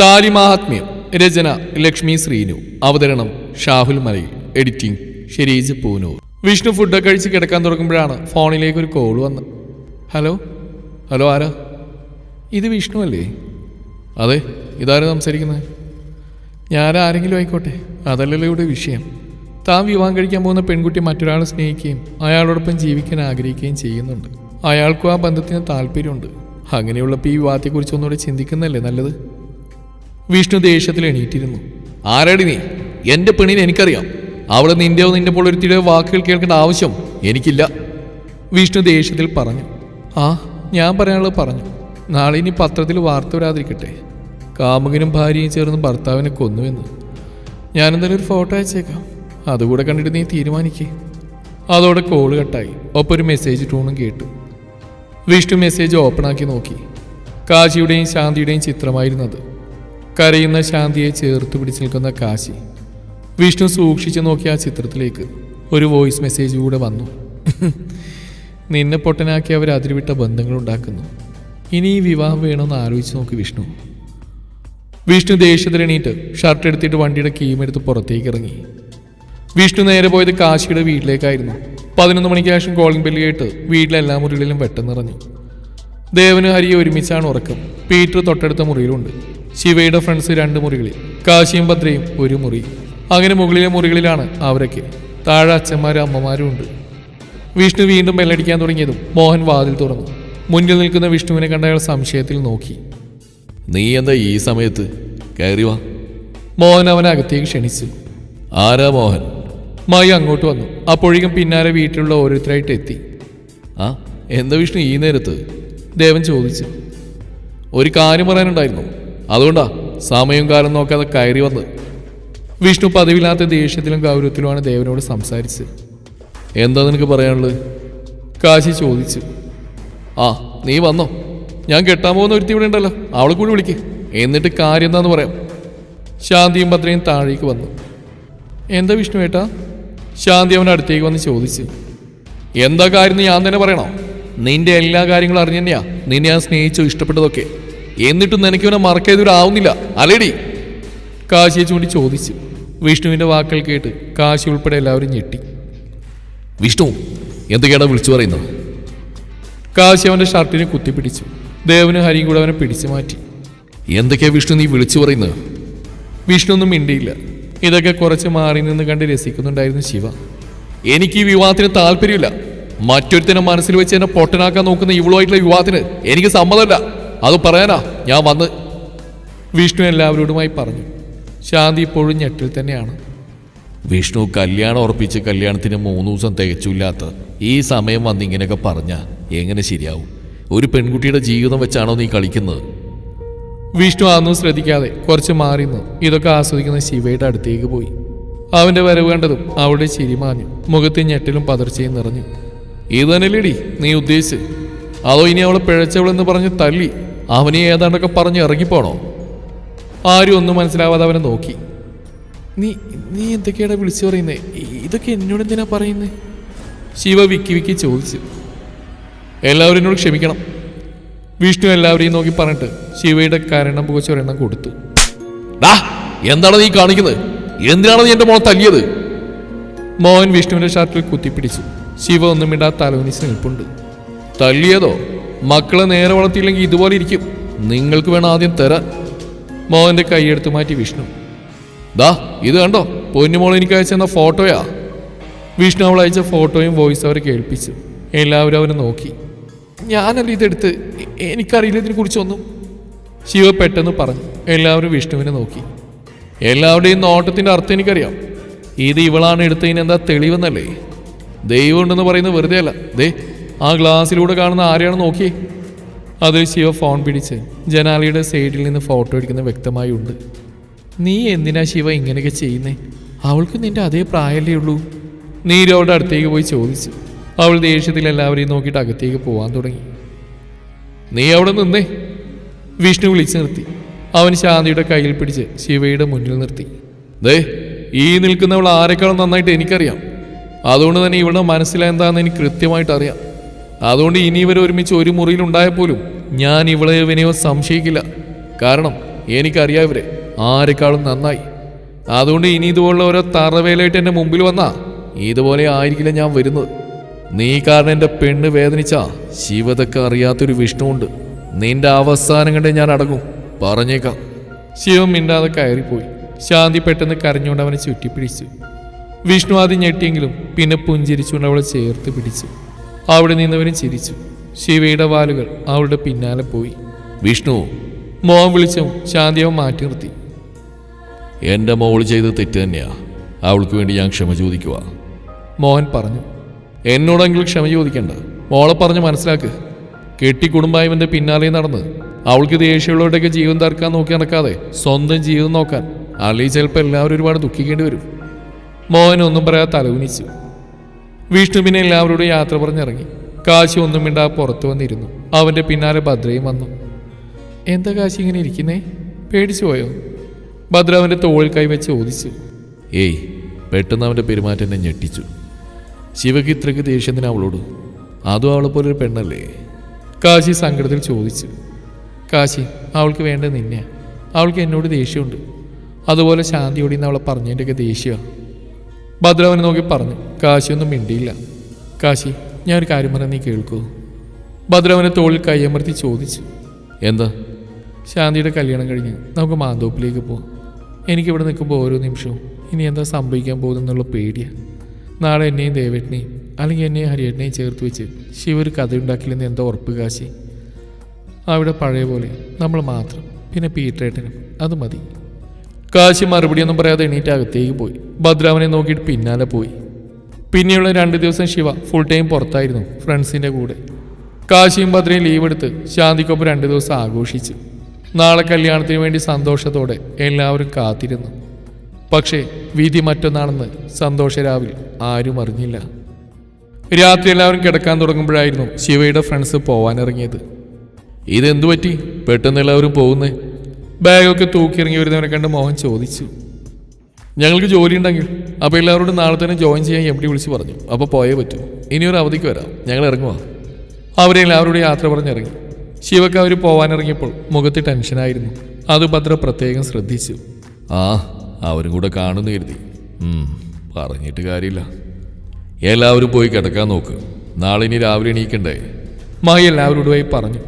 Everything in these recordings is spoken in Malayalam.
താലിമാഹാത്മ്യം രചന ലക്ഷ്മി ശ്രീനു അവതരണം ഷാഹുൽ മലയിൽ എഡിറ്റിംഗ് ഷെരീജ് പൂനൂർ. വിഷ്ണു ഫുഡൊക്കെ കഴിച്ച് കിടക്കാൻ തുടങ്ങുമ്പോഴാണ് ഫോണിലേക്ക് ഒരു കോൾ വന്നത് ഹലോ? ഹലോ ആരാ? ഇത് വിഷ്ണു അല്ലേ? അതെ ഇതാരാ സംസാരിക്കുന്നത്? ഞാൻ ആരെങ്കിലും ആയിക്കോട്ടെ അതല്ലല്ലോ ഇവിടെ വിഷയം. താൻ വിവാഹം കഴിക്കാൻ പോകുന്ന പെൺകുട്ടി മറ്റൊരാളെ സ്നേഹിക്കുകയും അയാളോടൊപ്പം ജീവിക്കാൻ ആഗ്രഹിക്കുകയും ചെയ്യുന്നുണ്ട്. അയാൾക്കും ആ ബന്ധത്തിന് താല്പര്യമുണ്ട്. അങ്ങനെയുള്ളപ്പോൾ ഈ വിവാഹത്തെക്കുറിച്ച് ഒന്നുകൂടെ ചിന്തിക്കുന്നതല്ലേ നല്ലത്? വിഷ്ണു ദേഷ്യത്തിൽ എണീറ്റിരുന്നു. ആരാടി നീ? എന്റെ പെണ്ണിനെ എനിക്കറിയാം. അവളെ നിന്റെയോ നിന്റെ പൊളൊരുത്തിയുടെ വാക്കുകൾ കേൾക്കേണ്ട ആവശ്യം എനിക്കില്ല. വിഷ്ണു ദേഷ്യത്തിൽ പറഞ്ഞു. ആ ഞാൻ പറയാനുള്ളത് പറഞ്ഞു. നാളെ ഇനി പത്രത്തിൽ വാർത്ത വരാതിരിക്കട്ടെ. കാമുകനും ഭാര്യയും ചേർന്ന് ഭർത്താവിനെ കൊന്നുവെന്ന് ഞാനെന്തായാലും ഒരു ഫോട്ടോ അയച്ചേക്കാം. അതുകൂടെ കണ്ടിട്ട് നീ തീരുമാനിക്കേ. അതോടെ കോൾ കട്ടായി. ഒപ്പം ഒരു മെസ്സേജ് ടൂണും കേട്ടു. വിഷ്ണു മെസ്സേജ് ഓപ്പണാക്കി നോക്കി. കാശിയുടെയും ശാന്തിയുടെയും ചിത്രമായിരുന്നത്. കരയുന്ന ശാന്തിയെ ചേർത്ത് പിടിച്ചു നിൽക്കുന്ന കാശി. വിഷ്ണു സൂക്ഷിച്ചു നോക്കിയ ആ ചിത്രത്തിലേക്ക് ഒരു വോയിസ് മെസ്സേജ് കൂടെ വന്നു. നിന്നെ പൊട്ടനാക്കി അവർ അതിരുവിട്ട ബന്ധങ്ങൾ ഉണ്ടാക്കുന്നു. ഇനി ഈ വിവാഹം വേണമെന്ന് ആലോചിച്ച് നോക്കി വിഷ്ണു. വിഷ്ണു ദേഷ്യത്തിലെണീറ്റ് ഷർട്ട് എടുത്തിട്ട് വണ്ടിയുടെ കീമെടുത്ത് പുറത്തേക്ക് ഇറങ്ങി. വിഷ്ണു നേരെ പോയത് കാശിയുടെ വീട്ടിലേക്കായിരുന്നു. പതിനൊന്ന് മണിക്ക് ശേഷം കോളിംഗ് ബെല്ല് കേട്ട് വീട്ടിലെല്ലാ മുറികളിലും വെട്ടം നിറഞ്ഞു. ദേവന് ഒരുമിച്ചാണ് ഉറക്കം. പീറ്റർ തൊട്ടടുത്ത മുറിയിലുണ്ട്. ശിവയുടെ ഫ്രണ്ട്സ് രണ്ട് മുറികളിൽ കാശിയും ഭദ്രയും ഒരു മുറി. അങ്ങനെ മുകളിലെ മുറികളിലാണ് അവരൊക്കെ. താഴെ അച്ഛന്മാരും അമ്മമാരും ഉണ്ട്. വിഷ്ണു വീണ്ടും ബെല്ലടിക്കാൻ തുടങ്ങിയതും മോഹൻ വാതിൽ തുറന്നു. മുന്നിൽ നിൽക്കുന്ന വിഷ്ണുവിനെ കണ്ട അയാൾ സംശയത്തിൽ നോക്കി. നീ എന്താ ഈ സമയത്ത്? കയറി വാ. മോഹൻ അവനെ അകത്തേക്ക് ക്ഷണിച്ചു. ആരാ മോഹൻ? മായി അങ്ങോട്ട് വന്നു. അപ്പോഴേക്കും പിന്നാലെ വീട്ടിലുള്ള ഓരോരുത്തരായിട്ട് എത്തി. ആ എന്താ വിഷ്ണു ഈ നേരത്ത്? ദേവൻ ചോദിച്ചു. ഒരു കാര്യം പറയാനുണ്ടായിരുന്നു. അതുകൊണ്ടാ സമയവും കാലം നോക്കാതെ കയറി വന്ന് വിഷ്ണു പതിവില്ലാത്ത ദേഷ്യത്തിലും ഗൗരവത്തിലുമാണ് ദേവനോട് സംസാരിച്ചത്. എന്താ നിനക്ക് പറയാനുള്ളത്? കാശി ചോദിച്ചു. ആ നീ വന്നോ. ഞാൻ കെട്ടാൻ പോകുന്ന ഒരുത്തി ഇവിടെ ഉണ്ടല്ലോ. അവളെ കൂടി വിളിക്ക്. എന്നിട്ട് കാര്യം എന്താന്ന് പറയാം. ശാന്തിയും ഭദ്രയും താഴേക്ക് വന്നു. എന്താ വിഷ്ണു ഏട്ടാ? ശാന്തി അവന്റെ അടുത്തേക്ക് വന്ന് ചോദിച്ചു. എന്താ കാര്യം ഞാൻ തന്നെ പറയണോ? നിന്റെ എല്ലാ കാര്യങ്ങളും അറിഞ്ഞു തന്നെയാ നിന്നെ ഞാൻ സ്നേഹിച്ചു ഇഷ്ടപ്പെട്ടതൊക്കെ എന്നിട്ടും നിനക്ക് ഇവനെ മറക്കാതൊരാവുന്നില്ല അല്ലേടി. കാശിയെ ചൂണ്ടി ചോദിച്ചു. വിഷ്ണുവിന്റെ വാക്കുകൾ കേട്ട് കാശി ഉൾപ്പെടെ എല്ലാവരും ഞെട്ടി. വിഷ്ണു എന്തൊക്കെയാണ് വിളിച്ചു പറയുന്നത്? കാശി അവന്റെ ഷർട്ടിനെ കുത്തിപ്പിടിച്ചു. ദേവനും ഹരിയും കൂടെ അവനെ പിടിച്ചു മാറ്റി. എന്തൊക്കെയാ വിഷ്ണു നീ വിളിച്ചു പറയുന്നത്? വിഷ്ണു ഒന്നും മിണ്ടിയില്ല. ഇതൊക്കെ കുറച്ച് മാറി നിന്ന് കണ്ട് രസിക്കുന്നുണ്ടായിരുന്നു ശിവ. എനിക്ക് ഈ വിവാഹത്തിന് താല്പര്യമില്ല. മറ്റൊരുത്തനെ മനസ്സിൽ വെച്ച് എന്നെ പൊട്ടനാക്കാൻ നോക്കുന്ന ഇവളുമായിട്ടുള്ള വിവാഹത്തിന് എനിക്ക് സമ്മതമല്ല. അത് പറയാനാ ഞാൻ വന്ന് വിഷ്ണു എല്ലാവരോടുമായി പറഞ്ഞു. ശാന്തി ഇപ്പോഴും ഞെട്ടിൽ തന്നെയാണ്. വിഷ്ണു കല്യാണം ഉറപ്പിച്ച് കല്യാണത്തിന് മൂന്ന് ദിവസം തികച്ചില്ലാത്ത ഈ സമയം വന്ന് ഇങ്ങനെയൊക്കെ പറഞ്ഞാൽ എങ്ങനെ ശരിയാവും? ഒരു പെൺകുട്ടിയുടെ ജീവിതം വെച്ചാണോ നീ കളിക്കുന്നത്? വിഷ്ണു അതൊന്നും ശ്രദ്ധിക്കാതെ കുറച്ച് മാറി നിന്ന് ഇതൊക്കെ ആസ്വദിക്കുന്ന ശിവയുടെ അടുത്തേക്ക് പോയി. അവന്റെ വരവ് കണ്ടതും അവളുടെ ചിരി മാഞ്ഞു. മുഖത്ത് ഞെട്ടിലും പതർച്ചയും നിറഞ്ഞു. ഇത് തന്നെയല്ലേടി നീ ഉദ്ദേശിച്ച് അതോ ഇനി അവളെ പിഴച്ചവളെന്ന് പറഞ്ഞ് തല്ലി? അവനെ ഏതാണ്ടൊക്കെ പറഞ്ഞ് ഇറങ്ങിപ്പോണോ? ആരും ഒന്നും മനസ്സിലാവാതെ അവനെ നോക്കി. നീ നീ എന്തൊക്കെയാണ് വിളിച്ചു പറയുന്നേ? ഇതൊക്കെ എന്നോട് എന്തിനാ പറയുന്നേ? ശിവ വിക്കി വിക്കി ചോദിച്ചു. എല്ലാവരും എന്നോട് ക്ഷമിക്കണം. വിഷ്ണു എല്ലാവരെയും നോക്കി പറഞ്ഞിട്ട് ശിവയുടെ കരണം പുകച്ചൊരെണ്ണം കൊടുത്തു. ഡാ എന്താണ് നീ കാണിക്കുന്നത്? എന്തിനാണ് നീ എന്റെ മോളെ തല്ലിയത്? മോഹൻ വിഷ്ണുവിന്റെ ഷർട്ടിൽ കുത്തിപ്പിടിച്ചു. ശിവ ഒന്നും ഇടാ തലവനിച്ച് നിൽപ്പുണ്ട്. തല്ലിയതോ? മക്കളെ നേരെ വളർത്തിയില്ലെങ്കിൽ ഇതുപോലെ ഇരിക്കും. നിങ്ങൾക്ക് വേണം ആദ്യം തരാൻ മോഹന്റെ കൈയെടുത്ത് മാറ്റി വിഷ്ണു. ദാ ഇത് കണ്ടോ? പൊന്നുമോൾ എനിക്ക് അയച്ചെന്ന ഫോട്ടോയാ. വിഷ്ണു അവൾ അയച്ച ഫോട്ടോയും വോയിസ് അവരെ കേൾപ്പിച്ചു. എല്ലാവരും അവനെ നോക്കി. ഞാനല്ല ഇതെടുത്ത്? എനിക്കറിയില്ല ഇതിനെ കുറിച്ചൊന്നും ശിവ പെട്ടെന്ന് പറഞ്ഞു. എല്ലാവരും വിഷ്ണുവിനെ നോക്കി. എല്ലാവരുടെയും നോട്ടത്തിന്റെ അർത്ഥം എനിക്കറിയാം. ഇത് ഇവളാണ് എടുത്തതിന് എന്താ തെളിവെന്നല്ലേ? ദൈവം ഉണ്ടെന്ന് പറയുന്നത് വെറുതെ അല്ല ദേ ആ ഗ്ലാസ്സിലൂടെ കാണുന്ന ആരെയാണ് നോക്കി അതിൽ ശിവ ഫോൺ പിടിച്ച് ജനാലിയുടെ സൈഡിൽ നിന്ന് ഫോട്ടോ എടുക്കുന്ന വ്യക്തമായി ഉണ്ട്. നീ എന്തിനാ ശിവ ഇങ്ങനെയൊക്കെ ചെയ്യുന്നേ? അവൾക്ക് നിന്റെ അതേ പ്രായമല്ലേ ഉള്ളൂ? നീരു അവളുടെ അടുത്തേക്ക് പോയി ചോദിച്ചു. അവൾ ദേഷ്യത്തിൽ എല്ലാവരെയും നോക്കിയിട്ട് അകത്തേക്ക് പോവാൻ തുടങ്ങി. നീ അവിടെ നിന്നേ? വിഷ്ണു വിളിച്ചു നിർത്തി. അവൻ ശാന്തിയുടെ കയ്യിൽ പിടിച്ച് ശിവയുടെ മുന്നിൽ നിർത്തി. ദേ ഈ നിൽക്കുന്നവൾ ആരെക്കാളും നന്നായിട്ട് എനിക്കറിയാം. അതുകൊണ്ട് തന്നെ ഇവളുടെ മനസ്സിലെന്താണെന്ന് എനിക്ക് കൃത്യമായിട്ട് അറിയാം. അതുകൊണ്ട് ഇനി ഇവർ ഒരുമിച്ച് ഒരു മുറിയിൽ ഉണ്ടായ പോലും ഞാൻ ഇവളെ ഇവനെയോ സംശയിക്കില്ല. കാരണം എനിക്കറിയാം ഇവരെ ആരെക്കാളും നന്നായി. അതുകൊണ്ട് ഇനി ഇതുപോലുള്ള ഓരോ തറവേലായിട്ട് എന്റെ മുമ്പിൽ വന്നാ ഇതുപോലെ ആയിരിക്കില്ല ഞാൻ വരുന്നത്. നീ കാരണം എന്റെ പെണ്ണ് വേദനിച്ചാ ശിവതൊക്കെ അറിയാത്തൊരു വിഷ്ണുവുണ്ട്. നിന്റെ അവസാനം കണ്ടേ ഞാൻ അടങ്ങും. പറഞ്ഞേക്കാം. ശിവൻ മിണ്ടാതെ കയറിപ്പോയി. ശാന്തി പെട്ടെന്ന് കരഞ്ഞുകൊണ്ട് അവനെ ചുറ്റിപ്പിടിച്ചു. വിഷ്ണു ആദ്യം ഞെട്ടിയെങ്കിലും പിന്നെ പുഞ്ചിരിച്ചുകൊണ്ട് അവളെ ചേർത്ത് പിടിച്ചു. അവിടെ നിന്നവരും ചിരിച്ചു. ശിവയുടെ വാലുകൾ അവളുടെ പിന്നാലെ പോയി. വിഷ്ണു. മോൻ വിളിച്ചും ശാന്തിയവൻ മാറ്റി നിർത്തി. എന്റെ മോൾ ചെയ്ത് തെറ്റ് തന്നെയാ. അവൾക്ക് വേണ്ടി ഞാൻ ക്ഷമ ചോദിക്കുക മോഹൻ പറഞ്ഞു. എന്നോടെങ്കിലും ക്ഷമ ചോദിക്കണ്ട. മോളെ പറഞ്ഞ് മനസ്സിലാക്ക്. കെട്ടി കുടുംബായവന്റെ പിന്നാലെ നടന്ന് അവൾക്ക് ദേഷ്യമുള്ളവരുടെയൊക്കെ ജീവൻ തർക്കാൻ നോക്കി നടക്കാതെ സ്വന്തം ജീവിതം നോക്കാൻ അല്ലെങ്കിൽ ചിലപ്പോൾ എല്ലാവരും ഒരുപാട് ദുഃഖിക്കേണ്ടി വരും. മോഹൻ ഒന്നും പറയാതെ തലകുനിച്ചു. വിഷ്ണു പിന്നെ എല്ലാവരോടും യാത്ര പറഞ്ഞിറങ്ങി. കാശി ഒന്നും മിണ്ടാ പുറത്തു വന്നിരുന്നു. അവന്റെ പിന്നാലെ ഭദ്രയും വന്നു. എന്താ കാശി ഇങ്ങനെ ഇരിക്കുന്നേ? പേടിച്ചു പോയോ? ഭദ്ര അവന്റെ തോളിൽ കൈ വെച്ച് ചോദിച്ചു. ഏയ് പെട്ടെന്ന് അവന്റെ പെരുമാറ്റം എന്നെ ഞെട്ടിച്ചു. ശിവക്ക് ഇത്രയ്ക്ക് ദേഷ്യം തന്നെ അവളോട്? അതും അവളെ പോലൊരു പെണ്ണല്ലേ? കാശി സങ്കടത്തിൽ ചോദിച്ചു. കാശി അവൾക്ക് വേണ്ടത് നിന്നെയാ. അവൾക്ക് എന്നോട് ദേഷ്യമുണ്ട്. അതുപോലെ ശാന്തിയോടി എന്ന് അവളെ പറഞ്ഞതിന്റെയൊക്കെ ദേഷ്യമാണ് ഭദ്രവനെ നോക്കി പറഞ്ഞു കാശിയൊന്നും മിണ്ടിയില്ല. കാശി ഞാൻ ഒരു കാര്യം പറഞ്ഞാൽ നീ കേൾക്കൂ. ഭദ്രവനെ തോളിൽ കയ്യമർത്തി ചോദിച്ചു എന്താ? ശാന്തിയുടെ കല്യാണം കഴിഞ്ഞ് നമുക്ക് മാന്തോപ്പിലേക്ക് പോകാം എനിക്കിവിടെ നിൽക്കുമ്പോൾ ഓരോ നിമിഷവും ഇനി എന്താ സംഭവിക്കാൻ പോകുന്നെന്നുള്ള പേടിയാണ് നാളെ എന്നെയും ദേവേട്ടനെയും അല്ലെങ്കിൽ എന്നെയും ഹരിയേട്ടനെയും ചേർത്ത് വെച്ച് ശിവ ഒരു കഥ ഉണ്ടാക്കില്ലെന്ന് എന്താ ഉറപ്പ് കാശി? അവിടെ പഴയ പോലെ നമ്മൾ മാത്രം പിന്നെ പീറ്ററേട്ടനും അത് മതി. കാശി മറുപടിയൊന്നും പറയാതെ എണീറ്റ് അകത്തേക്ക് പോയി. ഭദ്രാവനെ നോക്കിയിട്ട് പിന്നാലെ പോയി. പിന്നെയുള്ള രണ്ട് ദിവസം ശിവ ഫുൾ ടൈം പുറത്തായിരുന്നു ഫ്രണ്ട്സിന്റെ കൂടെ. കാശിയും ഭദ്രയും ലീവ് എടുത്ത് ശാന്തിക്കൊപ്പം രണ്ട് ദിവസം ആഘോഷിച്ചു. നാളെ കല്യാണത്തിന് വേണ്ടി സന്തോഷത്തോടെ എല്ലാവരും കാത്തിരുന്നു. പക്ഷേ വിധി മറ്റൊന്നാണെന്ന് സന്തോഷ രാവിൽ ആരും അറിഞ്ഞില്ല. രാത്രി എല്ലാവരും കിടക്കാൻ തുടങ്ങുമ്പോഴായിരുന്നു ശിവയുടെ ഫ്രണ്ട്സ് പോവാനിറങ്ങിയത്. ഇതെന്തു പറ്റി പെട്ടെന്ന് എല്ലാവരും പോകുന്നേ? ബാഗൊക്കെ തൂക്കിയിറങ്ങി വരുന്നവരെ കണ്ട് മോഹൻ ചോദിച്ചു. ഞങ്ങൾക്ക് ജോലി ഉണ്ടെങ്കിൽ അപ്പോൾ എല്ലാവരോടും നാളെ തന്നെ ജോയിൻ ചെയ്യാൻ എം ഡി വിളിച്ച് പറഞ്ഞു. അപ്പോൾ പോയേ പറ്റൂ. ഇനി ഒരു അവധിക്ക് വരാം. ഞങ്ങൾ ഇറങ്ങുക അവരെ എല്ലാവരോടും യാത്ര പറഞ്ഞിറങ്ങി. ശിവക്ക് അവർ പോവാനിറങ്ങിയപ്പോൾ മുഖത്ത് ടെൻഷനായിരുന്നു അത് ഭദ്ര പ്രത്യേകം ശ്രദ്ധിച്ചു. ആ അവരും കൂടെ കാണുന്നു കരുതി. പറഞ്ഞിട്ട് കാര്യമില്ല. എല്ലാവരും പോയി കിടക്കാൻ നോക്ക്. നാളെ ഇനി രാവിലെ എണീക്കണ്ടേ? മായി എല്ലാവരോടുമായി പറഞ്ഞു.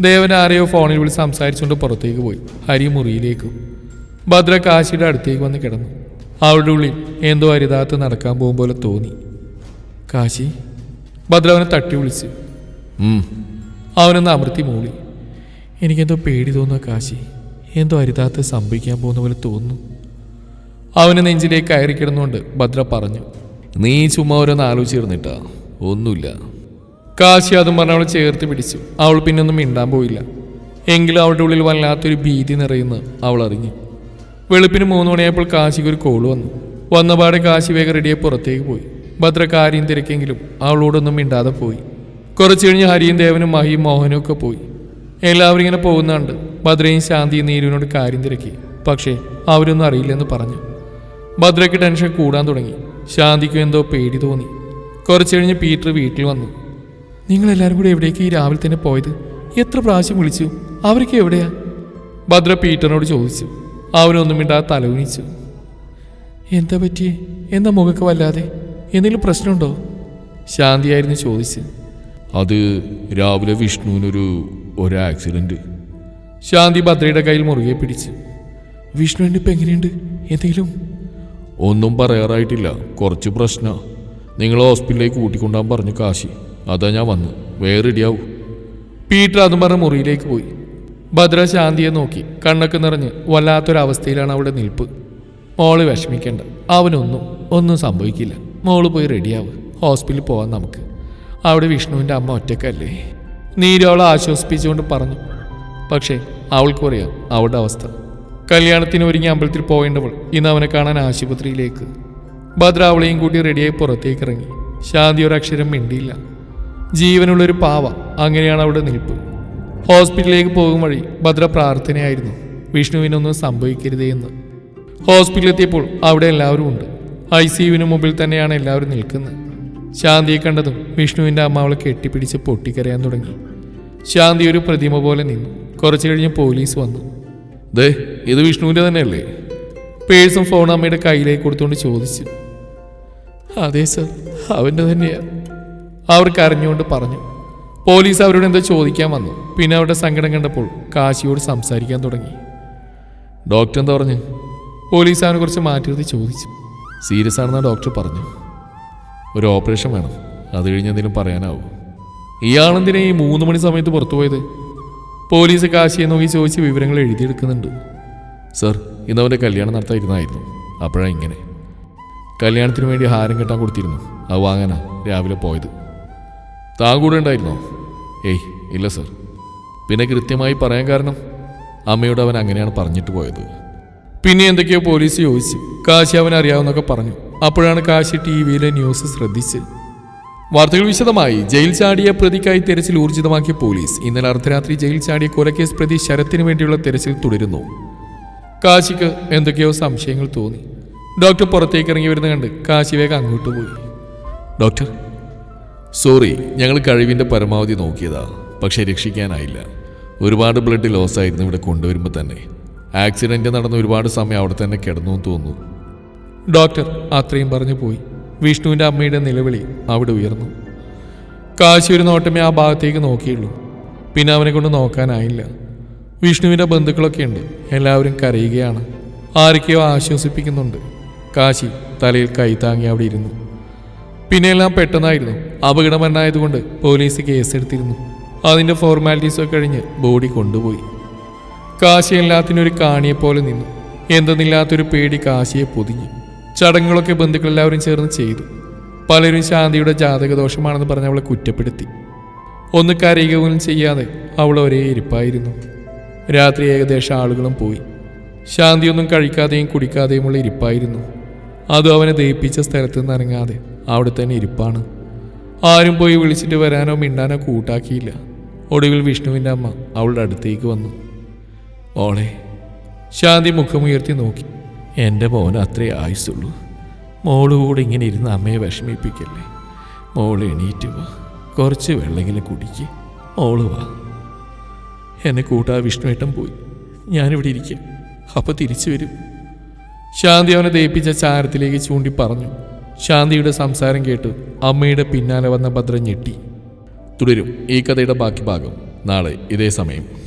ദേവൻ ആരെയോ ഫോണിൽ വിളിച്ച് സംസാരിച്ചുകൊണ്ട് പുറത്തേക്ക് പോയി ഹരി മുറിയിലേക്ക് ഭദ്ര കാശിയുടെ അടുത്തേക്ക് വന്ന് കിടന്നു. അവളുടെ ഉള്ളിൽ എന്തോ അരുതാത്ത് നടക്കാൻ പോകും പോലെ തോന്നി. കാശി ഭദ്രവനെ തട്ടി വിളിച്ച്. അവനൊന്ന് അമൃത്തി മൂളി എനിക്കെന്തോ പേടി തോന്നുക കാശി എന്തോ അരുതാത്ത് സംഭവിക്കാൻ പോകുന്ന പോലെ തോന്നുന്നു. അവന് നെഞ്ചിലേക്ക് കയറി കിടന്നുകൊണ്ട് ഭദ്ര പറഞ്ഞു. നീ ചുമ്മാ ഓരോന്ന് ആലോചിച്ചിരുന്നിട്ടാ? ഒന്നുമില്ല. കാശി അതും പറഞ്ഞ് അവളെ ചേർത്ത് പിടിച്ചു. അവൾ പിന്നൊന്നും മിണ്ടാൻ പോയില്ല. എങ്കിലും അവളുടെ ഉള്ളിൽ വല്ലാത്തൊരു ഭീതി നിറയുന്നു അവൾ അറിഞ്ഞു വെളുപ്പിന് മൂന്ന് മണിയായപ്പോൾ കാശിക്ക് ഒരു കോൾ വന്നു. വന്നപാടെ കാശി വേഗം റെഡിയെ പുറത്തേക്ക് പോയി. ഭദ്ര കാര്യം തിരക്കെങ്കിലും അവളോടൊന്നും മിണ്ടാതെ പോയി. കുറച്ചു കഴിഞ്ഞ് ഹരിയും ദേവനും മഹിയും മോഹനും ഒക്കെ പോയി. എല്ലാവരും ഇങ്ങനെ പോകുന്നുണ്ട്. ഭദ്രയും ശാന്തിയും നീരുവിനോട് കാര്യം തിരക്കി. പക്ഷേ അവരൊന്നും അറിയില്ലെന്ന് പറഞ്ഞു. ഭദ്രയ്ക്ക് ടെൻഷൻ കൂടാൻ തുടങ്ങി. ശാന്തിക്കും എന്തോ പേടി തോന്നി. കുറച്ചു കഴിഞ്ഞ് പീറ്റർ വീട്ടിൽ വന്നു. നിങ്ങൾ എല്ലാവരും കൂടി എവിടേക്ക് ഈ രാവിലെ തന്നെ പോയത്? എത്ര പ്രാവശ്യം വിളിച്ചു? അവരൊക്കെ എവിടെയാ? ഭദ്ര പീറ്ററിനോട് ചോദിച്ചു. അവനൊന്നും മിണ്ടാതെ തലകുനിച്ചു എന്താ പറ്റിയേ? എന്താ മുഖക്ക് വല്ലാതെ? എന്തെങ്കിലും പ്രശ്നമുണ്ടോ? ശാന്തിയായിരുന്നു ചോദിച്ചു. അത് രാവിലെ വിഷ്ണുവിനൊരു ഒരു ആക്സിഡന്റ് ശാന്തി ഭദ്രയുടെ കയ്യിൽ മുറുകെ പിടിച്ചു. വിഷ്ണുവിന്റെ ഇപ്പം എങ്ങനെയുണ്ട്? എന്തെങ്കിലും? ഒന്നും പറയാറായിട്ടില്ല. കുറച്ച് പ്രശ്നമാണ് നിങ്ങൾ ഹോസ്പിറ്റലിലേക്ക് കൂട്ടിക്കൊണ്ടാൻ പറഞ്ഞു കാശി. അതാ ഞാൻ വന്നു. വേറെ പീറ്റർ അതും പറഞ്ഞ മുറിയിലേക്ക് പോയി. ഭദ്ര ശാന്തിയെ നോക്കി. കണ്ണൊക്കെ നിറഞ്ഞ് വല്ലാത്തൊരവസ്ഥയിലാണ് അവിടെ നിൽപ്പ്. മോൾ വിഷമിക്കേണ്ട. അവനൊന്നും ഒന്നും സംഭവിക്കില്ല. മോൾ പോയി റെഡിയാവ്. ഹോസ്പിറ്റലിൽ പോവാം നമുക്ക്. അവിടെ വിഷ്ണുവിന്റെ അമ്മ ഒറ്റക്കല്ലേ? നീരു ആശ്വസിപ്പിച്ചുകൊണ്ട് പറഞ്ഞു. പക്ഷേ അവൾക്കും അറിയാം അവളുടെ അവസ്ഥ. കല്യാണത്തിന് ഒരുങ്ങി അമ്പലത്തിൽ പോകേണ്ടവൾ ഇന്ന് അവനെ കാണാൻ ആശുപത്രിയിലേക്ക്. ഭദ്ര അവളെയും കൂട്ടി റെഡിയായി പുറത്തേക്ക് ഇറങ്ങി. ശാന്തി ഒരു അക്ഷരം മിണ്ടിയില്ല. ജീവനുള്ളൊരു പാവ അങ്ങനെയാണ് അവിടെ നിൽപ്പ്. ഹോസ്പിറ്റലിലേക്ക് പോകും വഴി ഭദ്ര പ്രാർത്ഥനയായിരുന്നു. വിഷ്ണുവിനൊന്നും സംഭവിക്കരുതേ എന്ന്. ഹോസ്പിറ്റലെത്തിയപ്പോൾ അവിടെ എല്ലാവരും ഉണ്ട്. ഐ സിയുവിന് മുമ്പിൽ തന്നെയാണ് എല്ലാവരും നിൽക്കുന്നത്. ശാന്തിയെ കണ്ടതും വിഷ്ണുവിന്റെ അമ്മ അവളെ കെട്ടിപ്പിടിച്ച് പൊട്ടിക്കരയാൻ തുടങ്ങി. ശാന്തി ഒരു പ്രതിമ പോലെ നിന്നു. കുറച്ചു കഴിഞ്ഞ് പോലീസ് വന്നു. ദേ ഇത് വിഷ്ണുവിന്റെ തന്നെയല്ലേ? പേഴ്സും ഫോൺ അമ്മയുടെ കയ്യിലേക്ക് കൊടുത്തുകൊണ്ട് ചോദിച്ചു. അതെ സർ അവന്റെ തന്നെയാ. അവർ അറിഞ്ഞുകൊണ്ട് പറഞ്ഞു. പോലീസ് അവരോട് എന്തോ ചോദിക്കാൻ വന്നു. പിന്നെ അവരുടെ സങ്കടം കണ്ടപ്പോൾ കാശിയോട് സംസാരിക്കാൻ തുടങ്ങി. ഡോക്ടർ എന്താ പറഞ്ഞു? പോലീസ് അവനെ കുറിച്ച് മാറ്റിയത് ചോദിച്ചു. സീരിയസ് ആണെന്ന് ഡോക്ടർ പറഞ്ഞു. ഒരു ഓപ്പറേഷൻ വേണം. അത് കഴിഞ്ഞ് എന്തെങ്കിലും പറയാനാവും. ഇയാളെന്തിനാ ഈ മൂന്ന് മണി സമയത്ത് പുറത്തു പോയത്? പോലീസ് കാശിയെ നോക്കി ചോദിച്ച് വിവരങ്ങൾ എഴുതിയെടുക്കുന്നുണ്ട്. സർ ഇന്ന് അവന്റെ കല്യാണം നടത്തായിരുന്നായിരുന്നു അപ്പോഴാണ് ഇങ്ങനെ. കല്യാണത്തിന് വേണ്ടി ഹാരം കെട്ടാൻ കൊടുത്തിരുന്നു. അത് വാങ്ങാനാ രാവിലെ പോയത്. താൻ കൂടെ ഉണ്ടായിരുന്നോ? ഏയ് ഇല്ല സർ. പിന്നെ കൃത്യമായി പറയാൻ കാരണം അമ്മയോട് അവൻ അങ്ങനെയാണ് പറഞ്ഞിട്ട് പോയത്. പിന്നെ എന്തൊക്കെയോ പോലീസ് ചോദിച്ചു കാശി അവൻ അറിയാവുന്നൊക്കെ പറഞ്ഞു. അപ്പോഴാണ് കാശി ടി വിയിലെ ന്യൂസ് ശ്രദ്ധിച്ച്. വാർത്തകൾ വിശദമായി. ജയിൽ ചാടിയ പ്രതിക്കായി തെരച്ചിൽ ഊർജിതമാക്കിയ പോലീസ് ഇന്നലെ അർദ്ധരാത്രി ജയിൽ ചാടിയ കൊലക്കേസ് പ്രതി ശരത്തിന് വേണ്ടിയുള്ള തെരച്ചിൽ തുടരുന്നു. കാശിക്ക് എന്തൊക്കെയോ സംശയങ്ങൾ തോന്നി. ഡോക്ടർ പുറത്തേക്ക് ഇറങ്ങി വരുന്ന കണ്ട് കാശി വേഗം അങ്ങോട്ട് പോയി. ഡോക്ടർ സോറി ഞങ്ങൾ കഴിവിന്റെ പരമാവധി നോക്കിയതാ പക്ഷേ രക്ഷിക്കാനായില്ല. ഒരുപാട് ബ്ലഡ് ലോസ് ആയിരുന്നു ഇവിടെ കൊണ്ടുവരുമ്പോൾ തന്നെ. ആക്സിഡന്റ് നടന്ന ഒരുപാട് സമയം അവിടെ തന്നെ കിടന്നു തോന്നുന്നു. ഡോക്ടർ അത്രയും പറഞ്ഞു പോയി. വിഷ്ണുവിന്റെ അമ്മയുടെ നിലവിളി അവിടെ ഉയർന്നു. കാശി ഒരു നോട്ടമേ ആ ഭാഗത്തേക്ക് നോക്കിയുള്ളൂ. പിന്നെ അവനെ കൊണ്ട് നോക്കാനായില്ല. വിഷ്ണുവിന്റെ ബന്ധുക്കളൊക്കെ ഉണ്ട്. എല്ലാവരും കരയുകയാണ്. ആരൊക്കെയോ ആശ്വസിപ്പിക്കുന്നുണ്ട്. കാശി തലയിൽ കൈ താങ്ങി അവിടെ ഇരുന്നു. പിന്നെ എല്ലാം പെട്ടെന്നായിരുന്നു. അപകടമരണമായതുകൊണ്ട് പോലീസ് കേസെടുത്തിരുന്നു. അതിന്റെ ഫോർമാലിറ്റീസൊക്കെ കഴിഞ്ഞ് ബോഡി കൊണ്ടുപോയി. കാശി എല്ലാത്തിനൊരു കാണിയെപ്പോലെ നിന്നു. എന്തെന്നില്ലാത്തൊരു പേടി കാശിയെ പൊതിഞ്ഞു. ചടങ്ങുകളൊക്കെ ബന്ധുക്കളെല്ലാവരും ചേർന്ന് ചെയ്തു. പലരും ശാന്തിയുടെ ജാതകദോഷമാണെന്ന് പറഞ്ഞ് അവളെ കുറ്റപ്പെടുത്തി. ഒന്ന് കരയുക പോലും ചെയ്യാതെ അവൾ ഒരേ ഇരിപ്പായിരുന്നു. രാത്രി ഏകദേശം ആളുകളും പോയി. ശാന്തിയൊന്നും കഴിക്കാതെയും കുടിക്കാതെയുമുള്ള ഇരിപ്പായിരുന്നു. അതും അവനെ ദയിപ്പിച്ച സ്ഥലത്ത് നിന്ന് ഇറങ്ങാതെ അവിടെ തന്നെ ഇരിപ്പാണ്. ആരും പോയി വിളിച്ചിട്ട് വരാനോ മിണ്ടാനോ കൂട്ടാക്കിയില്ല. ഒടുവിൽ വിഷ്ണുവിന്റെ അമ്മ അവളുടെ അടുത്തേക്ക് വന്നു. ഓളെ ശാന്തി മുഖമുയർത്തി നോക്കി. എന്റെ മോൻ അത്രേ ആയുസുള്ളൂ മോൾ കൂടെ ഇങ്ങനെ ഇരുന്ന് അമ്മയെ വിഷമിപ്പിക്കല്ലേ? മോൾ എണീറ്റ് വാ. കുറച്ച് വെള്ളെങ്കിലും കുടിക്ക്. മോൾ വാ. എന്നെ കൂട്ടാ വിഷ്ണുവേട്ടൻ പോയി. ഞാനിവിടെ ഇരിക്കാം. അപ്പോൾ തിരിച്ചു വരും. ശാന്തി അവനെ ദയിപ്പിച്ച ചാരത്തിലേക്ക് ചൂണ്ടി പറഞ്ഞു. ശാന്തിയുടെ സംസാരം കേട്ട് അമ്മയുടെ പിന്നാലെ വന്ന ഭദ്രൻ ഞെട്ടി. തുടരും ഈ കഥയുടെ ബാക്കി ഭാഗം. നാളെ ഇതേ സമയം.